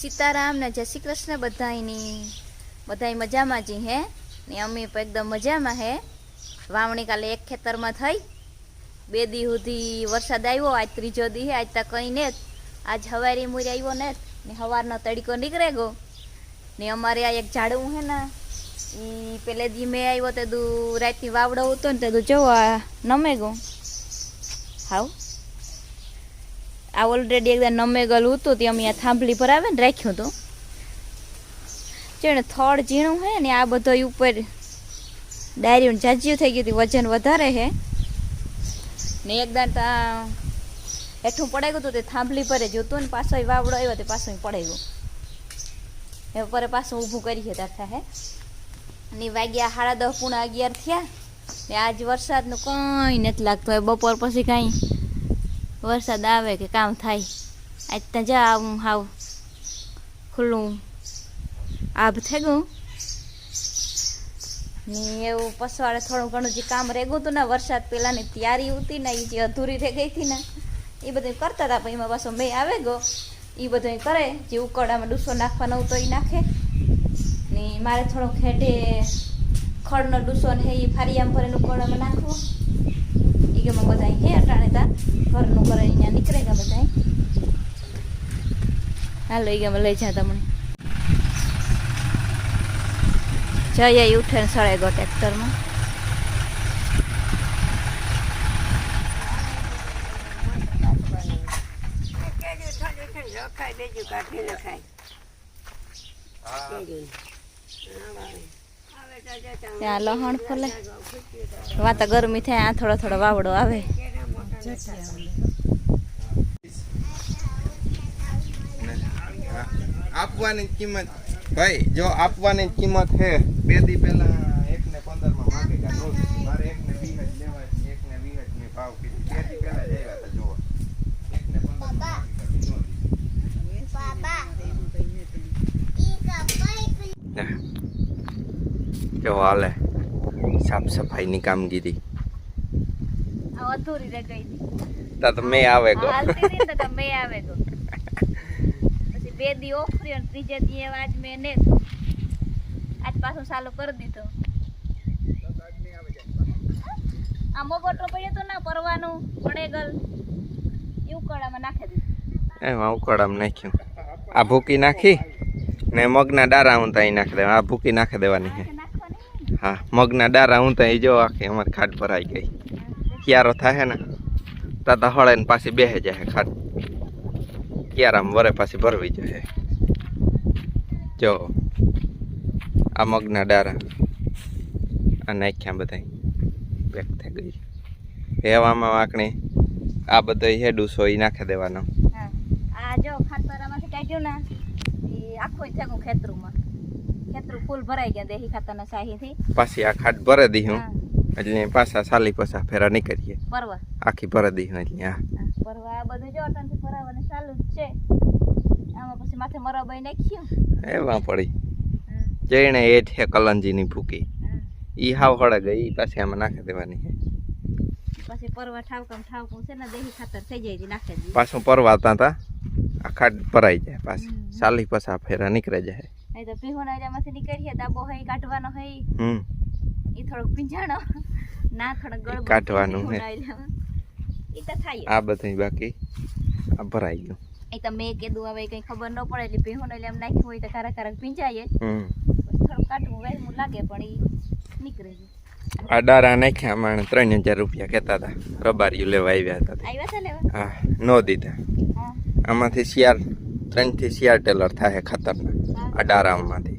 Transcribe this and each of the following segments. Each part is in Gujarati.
સીતારામ ને જય શ્રી કૃષ્ણ બધાયની. બધાય મજામાં જી હે? ને અમે એકદમ મજામાં હે. વાવણી કાલે એક ખેતરમાં થઈ. બે દી સુધી વરસાદ આવ્યો, આજ ત્રીજો દી હે, આજ તો કંઈ ને આજ હવારી મૂરી આવ્યો ને ને હવારનો તડકો નીકળે ગયો. ને અમારે આ એક ઝાડવું હે ને એ પેલે દી મેં આવ્યો તે દુ રાતની વાવડો હતો ને તે દુ જોવા નમે ગયો. હાવ આ ઓલરેડી એકદમ નમેગલ હતું તે અમે થાંભલી પર આવે ને રાખ્યું હતું. જેને થળ ઝીણું હે ને આ બધો ઉપર ડાયરી જાજ્યું થઈ ગયું હતું, વજન વધારે હે. ને એકદમ તા હેઠું પડાઈ ગયું હતું તે થાંભલી પર જ ને પાછો વાવડો આવ્યો તે પાછો પડાઈ ગયો. એ પર પાછું ઊભું કરી છે તાર હે ને વાગ્યા સાડા દસ પૂણા અગિયાર થયા ને આજ વરસાદનું કંઈ નથી લાગતું હોય બપોર પછી કાંઈ વરસાદ આવે કે કામ થાય, આજ ત્યાં જા આવું હાવ ખુલ્લું. આભ થઈ ગયું. ને એવું પસવાડે થોડું ઘણું જે કામ રેગું હતું ને વરસાદ પહેલાંની તૈયારી હતી ને એ જે અધૂરી થઈ ગઈ હતી ને એ બધું કરતા હતા પણ એમાં પાછો મેં આવે ગયો. એ બધું કરે, જે ઉકળામાં ડૂસો નાખવાનો હતો એ નાખે. ને મારે થોડો ખેડે ખડનો ડૂસો ને એ ફારિયામ ભરેલું ઉકળામાં નાખવો. કે બધા હે, અટાણે તા. ઘરનું કરે અહીંયા નીકળે ગયા બધા હાલો એ ગમે લઈ જા તમને. જઈએ ઉઠે ને સળે ગયો ટ્રેક્ટરમાં. લખાય બીજું કાઢી લખાય ત્યાં લહણ ફોલે. વાતા ગરમી થાય આ થોડો થોડો વાવડો આવે. આપવાની કિંમત ભાઈ જો આપવાની કિંમત છે બે દી પહેલા એક ને પંદરમાં માંગે મારે એક ને વીસ જ લેવા છે એક ને વીસ જ મેં ભાવ કીધું. બે દી પહેલા જ આવ્યા હતા જોવા. એક ને પંદરમાં માંગે કા જો હાલે સાફ સફાઈની કામગીરી. આ અધૂરી રહી ગઈ તા તો મેં આવે ગો. હાલતી તો મેં આવે ગયો પછી બે દી ઓફરી અને ત્રીજે દી એવા આજ મેં ને. આજ પાછું સાલો કરી દીધો. આ મોગોટો પડ્યો તો ના પરવાનું પડેગલ એવું કળામાં નાખી દીધું. એમાં ઉકળામાં નાખ્યું. આ ભૂકી નાખી ને મગના ડારા હું ત્યાં નાખી દેવા. આ ભૂકી નાખી દેવાની છે. હા, મગના ડારા હું ત્યાં જો આખી અમારી ખાટ ભરાઈ ગઈ. ક્યારો થાય ને? તાતા હળે ને પાછી બેહે જાય ખાટ. ક્યારામાં વરે પાછી ભરવી જાય જો, આ મગના ડારા આ નાખ્યા બધા પેક થઈ ગઈ. હેવામાં વાંકણી આ બધો હેડું સો એ નાખી દેવાનો. આ જો ખાતરામાંથી કાઢ્યું ને આખું ખેતરુંમાં. ખેતરું ફૂલ ભરાઈ ગયા દેહી ખાતરના સાહીથી પાછી આ ખાટ ભરાઈ દી હું. એટલે પાછા સાલી પાછા ફેરા નીકળીએ. પરવા આખી ભરાઈ દી હું એટલે હા. હા, પરવા આ બધું જો અટાણથી ભરાવાનું ચાલુ જ છે. આમાં પછી માથે મરાબાઈ નાખ્યું. એમાં પડી. જેણે જઈને છે કલંજીની ભૂકી. ઈ હાવ હળે ગઈ પાછી આમાં નાખી દેવાની પછી પરવા ઠાવકમ ઠાવકમ છે ને દેહી ખાતર થઈ જાય નાખે પાછું પરવા તા. આ ખાટ ભરાઈ જાય પાછી. સાલી પાછા ફેરા નીકળે જાય. અહીં તો પીહોના એરિયામાંથી નીકળીએ દાબો હે કાઢવાનો હોય હમ. એ થોડોક પીંજાણો ના થોડોક ગળબડ કાઢવાનું હે. એ તો થાય આ બધું બાકી. આ ભરાઈ ગયું. એ તો મેં કીધું હવે કઈ ખબર ન પડે એટલે પીહોને એટલે એમ નાખ્યું હોય તો કારા કારક પીંજાય. હમ. થોડું કાઢવું વહેલું લાગે પણ એ નીકળે આ ડારા નાખ્યા માણે ત્રણ હજાર રૂપિયા કહેતા હતા. રબારીઓ લેવા આવ્યા હતા હા નો દીધા. હા. આમાંથી શિયાળ ત્રણથી શિયાળ ટેલર થાય ખાતરના. આ ડારામાંથી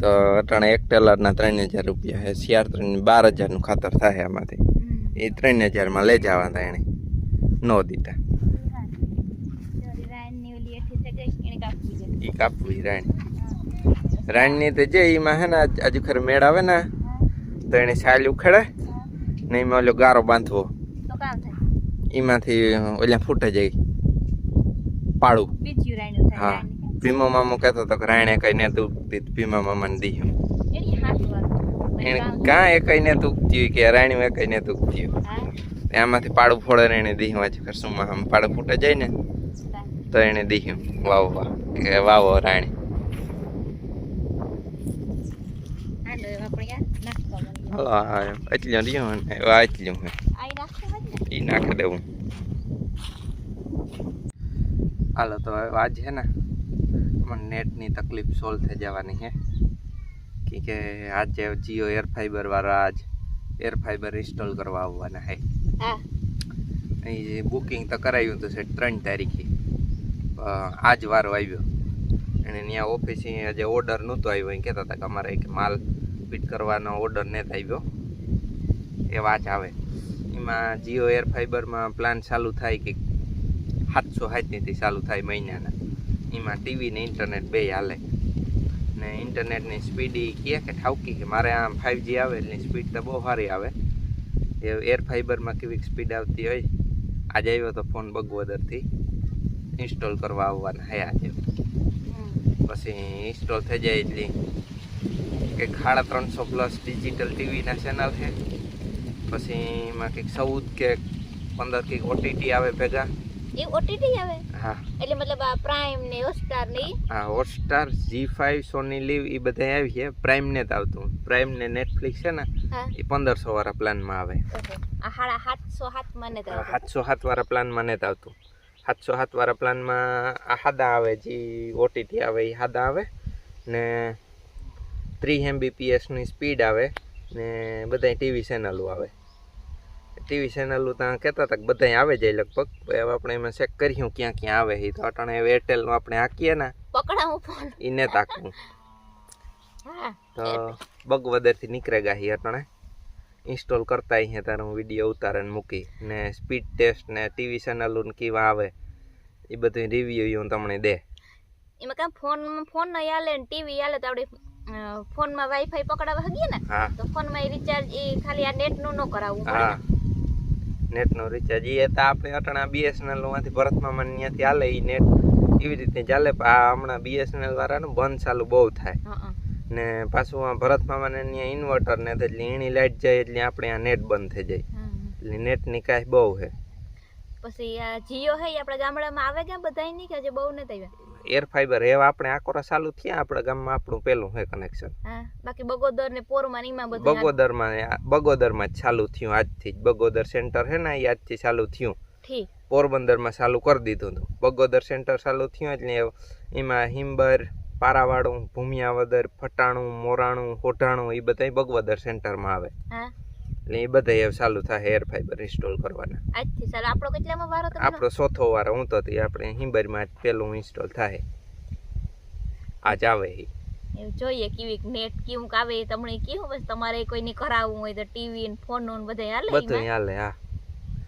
તો અટાણે એક ટેલરના ત્રણ હજાર રૂપિયા છે શિયાર ત્રણ બાર હજારનું ખાતર થાય આમાંથી. એ ત્રણ હજારમાં લઈ જવા હતા એણે નો દીધા. એ કાપવી રાણી. રાણીની તો જે એમાં હે ને આજ- હજુ ખરે મેળ આવે ને તો એને સાલ ઉખેડે. ને એમાં ઓલો ગારો બાંધવો. એમાંથી ઓલા ફૂટે જાય. પાડું હા. ભીમો મામો કહેતો હતો કે રાણે કઈ ને તું ભીમા મામાને દીધું. એની કાં એ કઈ ને દુખતી કે રાણી એ કઈ ને દુખતી એમાંથી પાડું ફોડે ને એને દીહવા છે કરસુમાં આમ પાડું ફૂટે જાય ને તો એને દીધું વાવ વાહ. કે વાવો રાણી હાલો એટલું રહ્યું ને? એટલું એ નાખી દેવું. હાલો તો આજ છે ને? મને નેટની તકલીફ સોલ્વ થઈ જવાની છે. કે કે આજે જીઓ એર ફાઈબર વાળા આજ એર ફાઈબર ઇન્સ્ટોલ કરવા આવવાના છે. હા. અહીં બુકિંગ તો કરાવ્યું હતું છે ત્રણ તારીખે. આજ વારો આવ્યો. અને ત્યાં ઓફિસે આજે ઓર્ડર નહોતો આવ્યો. એમ કહેતા હતા કે અમારે એક માલ ફિટ કરવાનો ઓર્ડર નથી આવ્યો એ વાત આવે. એમાં જીઓ એર ફાઈબરમાં પ્લાન ચાલુ થાય કે સાતસો સાતનીથી ચાલુ થાય મહિનાના. એમાં ટીવી ને ઇન્ટરનેટ બે હાલે. ને ઇન્ટરનેટની સ્પીડ એ કહે કે ઠાવકી કે મારે આમ ફાઇવજી આવે એટલે સ્પીડ તો બહુ સારી આવે. એ એર ફાઈબરમાં કેવી સ્પીડ આવતી હોય. આજે આવ્યો તો ફોન બગવદરથી. ઇન્સ્ટોલ કરવા આવવાના હે આજે. પછી ઇન્સ્ટોલ થઈ જાય એટલે કંઈક સાડા ત્રણસો પ્લસ ડિજિટલ ટીવીના ચેનલ છે પછી એમાં કંઈક ચૌદ કે પંદર કંઈક ઓટીટી આવે ભેગા. એ ઓટીટી આવે? હા. એટલે મતલબ આ પ્રાઇમ ને હોટસ્ટાર ને હા Hotstar Zee five Sony LIV એ બધા આવી છે. પ્રાઇમ ને આવતું. પ્રાઇમ ને નેટફ્લિક્સ છે ને એ પંદરસો વાળા પ્લાનમાં આવે. આ હાડા સાતસો સાત મને તો આવડે. સાતસો સાત વાળા પ્લાનમાં નથી આવતું. સાતસો સાત વાળા પ્લાનમાં આ હાદા આવે જે ઓટીટી આવે એ હાદા આવે. ને ત્રી એમબીપીએસની સ્પીડ આવે. ને બધા ટીવી ચેનલો આવે. ટીવી ચેનલો ત્યાં કહેતા હતા કે બધા આવે જાય લગભગ. હવે આપણે એમાં ચેક કર્યું ક્યાં ક્યાં આવે એ તો અટાણે એરટેલ આપણે હાકીએ ને પકડાવું ફોન એને તાકવું હા તો બગવદરથી નીકળે ગાહી અટાણે. ઇન્સ્ટોલ કરતા અહીંયા તારે હું વીડિયો ઉતારે મૂકી. ને સ્પીડ ટેસ્ટ ને ટીવી ચેનલોને કેવા આવે એ બધું રિવ્યુ હું તમને દે. એમાં કાં ફોન ફોન ન હાલે ને ટીવી હાલે તો આપણે ફોનમાં વાઈફાઈ પકડાવા હગીએ ને તો ફોનમાં રિચાર્જ એ ખાલી આ નેટનું ન કરાવવું પડે? નેટનો રિચાર્જ એ તો આપણે અટણા બીએસએનએલમાંથી ભરતમામાં ત્યાંથી હાલે એ નેટ. એવી રીતે ચાલે પણ આ હમણાં બીએસએનએલ વાળાનું બંધ ચાલુ બહુ થાય. ને પાછું આ ભરતમામાં ને ત્યાં ઇન્વર્ટર ને એટલે એની લાઇટ જાય એટલે આપણે આ નેટ બંધ થઈ જાય. એટલે નેટની કાંઈ બહુ છે. પછી આ જીઓ હે આપણા ગામડામાં આવે ક્યાં બધા નહીં કે હજી બહુ નથી આવ્યા? એર ફાઈબર એવા આપણે આકોરા ચાલુ થયા આપણા ગામમાં આપણું પેલું હે કનેક્શન બાકી બગોદર ને પોરમાં ને બધું બગોદરમાં બગોદરમાં જ ચાલુ થયું આજથી જ. બગોદર સેન્ટર હે ને એ આજથી ચાલુ થયું. ઠીક. પોરબંદરમાં ચાલુ કરી દીધું હતું. બગોદર સેન્ટર ચાલુ થયું એટલે એમાં હિંબર પારાવાડું ભૂમિયાવદર ફટાણું મોરાણું હોટાણું એ બધા બગવદર સેન્ટરમાં આવે. હા. એટલે એ બધા હવે ચાલુ થાય એર ફાઈબર ઇન્સ્ટોલ કરવાના. આજથી સર આપણો કેટલામાં વારો તમને? આપણો ચોથો વાર હું તો તે આપણે હિંબરમાં પેલું ઇન્સ્ટોલ થાય. આજ આવે હી. એવું જોઈએ કેવી નેટ કેવું આવે તમને કેવું બસ તમારે કોઈને કરાવવું હોય તો ટીવી ને ફોનનું બધા હાલે બધું હાલે હા.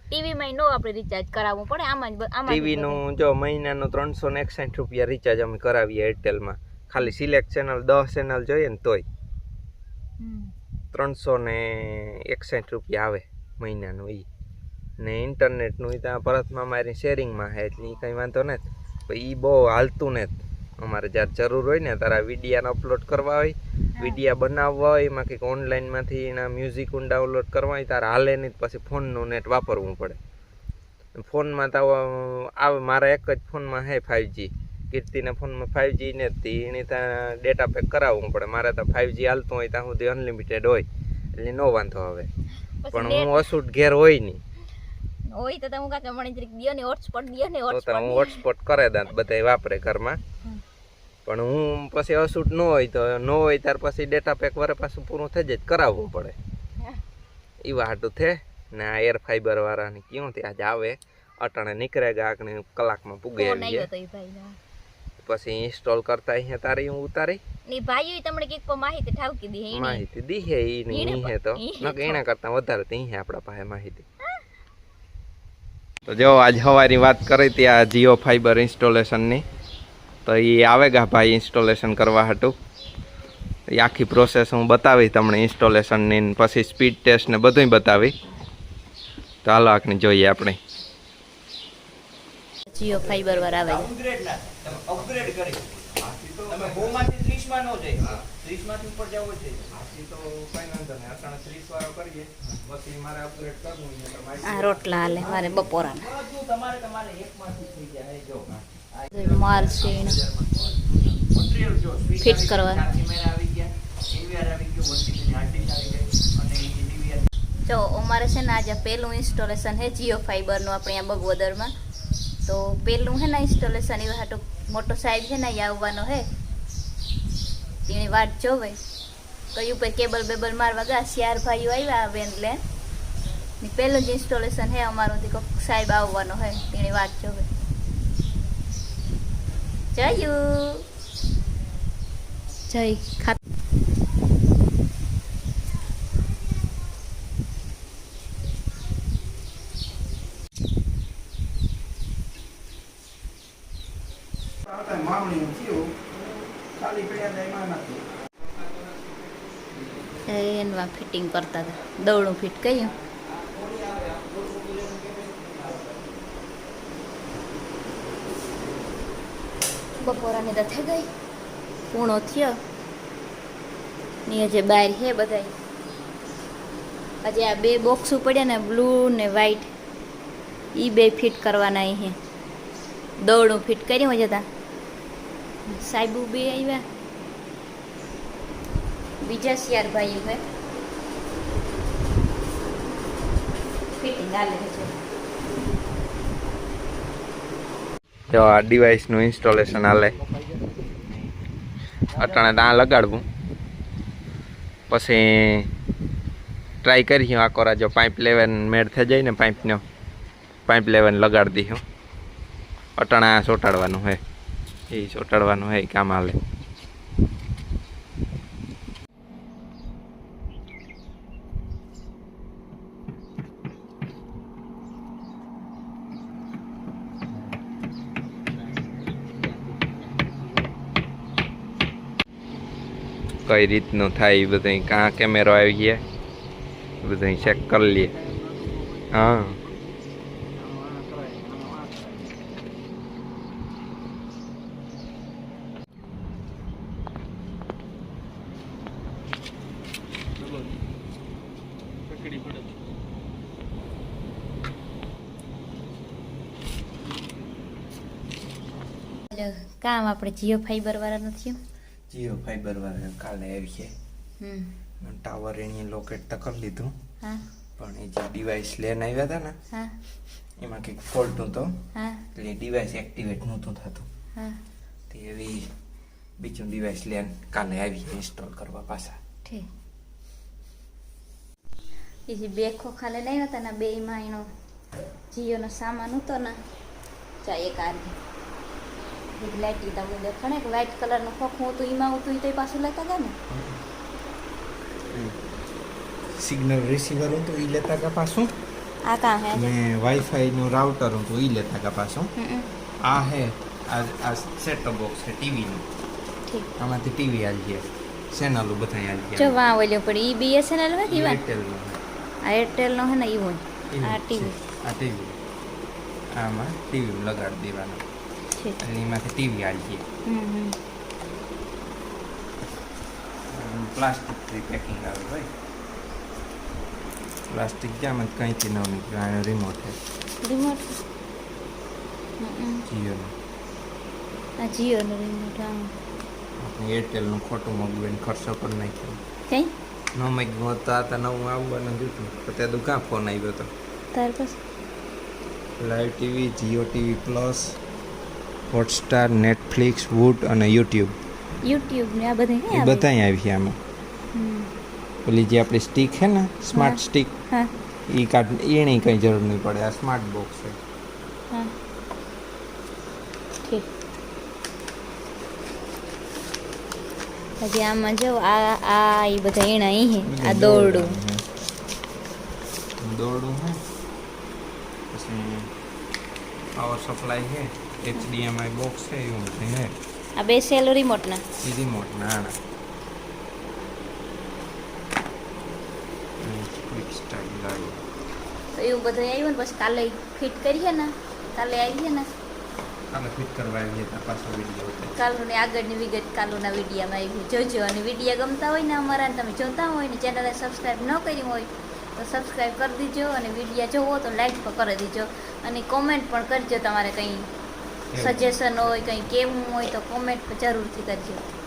ટીવી માં નો આપણે રિચાર્જ કરાવવું પડે આમાં જ આમાં ટીવી નું જો મહિનાનું ત્રણસો ને એકસાઠ રૂપિયા રિચાર્જ અમે કરાવીએ એરટેલમાં. ખાલી સિલેક્ટ ચેનલ દસ ચેનલ જોઈએ ને તોય. હમ. ત્રણસો ને એકસઠ રૂપિયા આવે મહિનાનું એ ને ઇન્ટરનેટનું એ ત્યાં પરતમાં મારી શેરિંગમાં છે એટલે એ કંઈ વાંધો નથી. પણ એ બહુ હાલતું નથી અમારે જ્યારે જરૂર હોય ને તારા વિડીયાને અપલોડ કરવા હોય વિડીયા બનાવવા હોય એમાં કંઈક ઓનલાઈનમાંથી એના મ્યુઝિક ડાઉનલોડ કરવા હોય તારે હાલે નહીં પછી ફોનનું નેટ વાપરવું પડે. ફોનમાં તો આવે મારા એક જ ફોનમાં છે ફાઇવજી કીર્તિના ફોનમાં ફાઇવજી નથી એને ત્યાં ડેટા પેક કરાવવું પડે. મારે તો ફાઇવજી હાલતું હોય ત્યાં સુધી અનલિમિટેડ હોય. એટલે નો વાંધો આવે. પણ હું અસૂટ ઘેર હોય નહીં. હોય તો તમે કાકા મને જરીક દિયો ને હોટસ્પોટ દિયો ને તો તો હોટસ્પોટ હું હોટસ્પોટ કરે દાંત બધાય વાપરે ઘરમાં. પણ હું પછી અસૂટ ન હોય તો ન હોય ત્યાર પછી ડેટા પેક વરે પાછું પૂરું થઈ જાય કરાવવું પડે. એવા વાટું થે ને આ એર ફાઈબર વાળાની ક્યાંથી આજે આવે? અટાણે નીકળે ગયા ને કલાકમાં પૂગે આવી જાય તો એ પછી ઇન્સ્ટોલ કરતા અહીંયા તારી હું ઉતારી? ની ભાઈ તમને કંઈક કો માહિતી ઠાવકી દી હે માહિતી દીહે ઈ ની ઈહે તો. નક એના કરતા વધારે તે અહીંયા આપણા પાસે માહિતી. તો જો આજ હવારી વાત કરી હતી આ જીઓ ફાઈબર ઇન્સ્ટોલેશનની તો એ આવે ગા ભાઈ ઇન્સ્ટોલેશન કરવા હતું એ આખી પ્રોસેસ હું બતાવી તમને ઇન્સ્ટોલેશનની ને પછી સ્પીડ ટેસ્ટ ને બધુંય બતાવી. તો હાલો આખને જોઈએ આપણે. જીઓ ફાઈબર વાર આવે અપગ્રેડ ના. તમે અપગ્રેડ કરી. તમે બહુ માંથી ત્રીસમાં નો જાય ત્રીસમાંથી ઉપર જવું છે તો કઈ વાંધો નહીં. અટાણે ત્રીસ વાળો કરીએ. પછી મારે અપગ્રેડ કરવું આ રોટલા હાલે મારે બપોરાના. તમારે તમારે એક માંથી થઈ જાય. જો. માલ મટીરિયલ જો અમારે છે ને આજે પહેલું ઇન્સ્ટોલેશન છે જીઓ ફાઈબરનું આપણે અહીંયા બગવદરમાં. તો પહેલું છે ને ઇન્સ્ટોલેશન એવા હાટો મોટો સાહેબ છે ને અહીંયા આવવાનો હે. તેની વાટ જોવે. કયું પર કેબલ બેબલ મારવા ગયા, શિયાર ભાઈઓ આવ્યા બેન લે ની પહેલું જ ઇન્સ્ટોલેશન હે અમારું તે કોક સાહેબ આવવાનો છે તેની વાટ જોવે. જયું જય ખા મામણી થયું ખાલી પડ્યા હતા એમાં નથી એનમાં ફિટિંગ કરતા હતા. દવડું ફિટ કર્યું બપોરાની તો થઈ ગઈ. પૂણો થયો. ને જે બહાર છે બધા હજી આ બે બોક્સ પડ્યા ને બ્લુ ને વ્હાઈટ એ બે ફિટ કરવાના અહીં દવડું ફિટ કર્યું જતા સાહેબ બે આવ્યા. બીજા શિયાર ભાઈ હે. ફિટિંગ આલે છે જો આ ડિવાઇસનું ઇન્સ્ટોલેશન હાલે. અટાણે ત્યાં લગાડવું. પછી ટ્રાય કરીશું કોરા જો પાઇપ લેવન મેળ થઈ જાય ને પાઇપનો પાઇપ લેવન લગાડી દઈશું અટાણા ચોંટાડવાનું હોય એ ચોંટાડવાનું હોય કામ હાલે. કઈ રીતનું થાય એ બધું કાં કેમેરો આવી ગયા. બધું ચેક કરી લઈએ હા. કામ આપણે જીઓ ફાઈબર વાળા નથી જીઓ ફાઈબર વાળા કાલે આવી છે. હમ. ટાવર એની લોકેટ તો કરી લીધું. હા. પણ એ જે ડિવાઇસ લઈને આવ્યા હતા ને એમાં કંઈક ફોલ્ટ હતો એટલે ડિવાઇસ એક્ટિવેટ નહોતું થતું. હા. તે એવી બીજું ડિવાઇસ લઈને કાલે આવી ઇન્સ્ટોલ કરવા પાછા. ઠીક. એ જે બે લઈને આવ્યા હતા ને બેમાં એનો જીઓનો સામાન હતો ને ચા એક આરગી એક લીધા હું દેખાણે કે વ્હાઈટ કલરનું ખોખું હતું એમાં હતું તો પાછું લેતા ગયા ને. સિગ્નલ રિસીવર હતું એ લેતા ગયા પાછું. આ કા હે? ને વાઈફાઈ નું રાઉટર હતું એ લેતા ગયા પાછું. આ હે આ આ સેટ ટોપ બોક્સ છે ટીવીનું ઠીક. આમાંથી ટીવી આવી જાય ચેનલો બધા આવી જો જાય વાં ઓલ્યો પડી ઈ બીએસએનએલ હોય કે એરટેલ નો આ એરટેલનો હે ને ઈ હોય. આ ટીવી આ ટીવી આમાં ટીવી લગાડી દેવાનું. ઠીક એટલે એમાંથી ટીવી આવી છે. હમ જાય પ્લાસ્ટિક પેકિંગ આવે ભાઈ. પ્લાસ્ટિક જામ જ કંઈથી ન નીકળ્યો આનો રિમોટ છે. રિમોટ જીઓનું. આ જીઓનો રિમોટ આપણે એરટેલનું ખોટું મગવું ખર્ચો કરી નાખ્યો. કઈ? ન મગ્યું હતો તો નવું આવવાનું જ હતું. તો તે દુકાન ફોન આવ્યો હતો તાર પાસે? Live TV Jio TV plus Hotstar Netflix Voot અને યુટ્યુબ યુટ્યુબ ને આ બધા એ બધાય આવી છે આમાં. પેલી જે આપણી સ્ટીક છે ને સ્માર્ટ. સ્ટીક હા. એ કાઢ એની કંઈ જરૂર નહીં પડે આ સ્માર્ટ બોક્સ છે. હા. ઠીક. આમાં જો આ આ એ બધા એના અહીં આ દોરડું. દોરડું હે. પછી પાવર સપ્લાય છે. એચડીએમઆઈ બોક્સ છે એવું બધું હે આ બે સેલ રિમોટના એ રિમોટ નાના ક્વિક સ્ટાર્ટ લાગે. તો એવું બધું આવ્યું ને પછી કાલે ફિટ કરીએ ને કાલે આવીએ ને. કાલે ફિટ કરવા આવીએ ત્યાં પાછો વીડિયો. કાલુની આગળની વિગત કાલુના વિડીયામાં આવી જોજો અને વિડીયા ગમતા હોય ને અમારા તમે જોતા હોય ને ચેનલને સબસ્ક્રાઈબ ન કરી હોય તો સબસ્ક્રાઈબ કરી દીજો અને વિડીયા જોવો તો લાઈક પણ કરી દીજો. અને કોમેન્ટ પણ કરજો તમારે કંઈ. સજેશન હોય કંઈ કેવું હોય તો કોમેન્ટ જરૂરથી કરજો.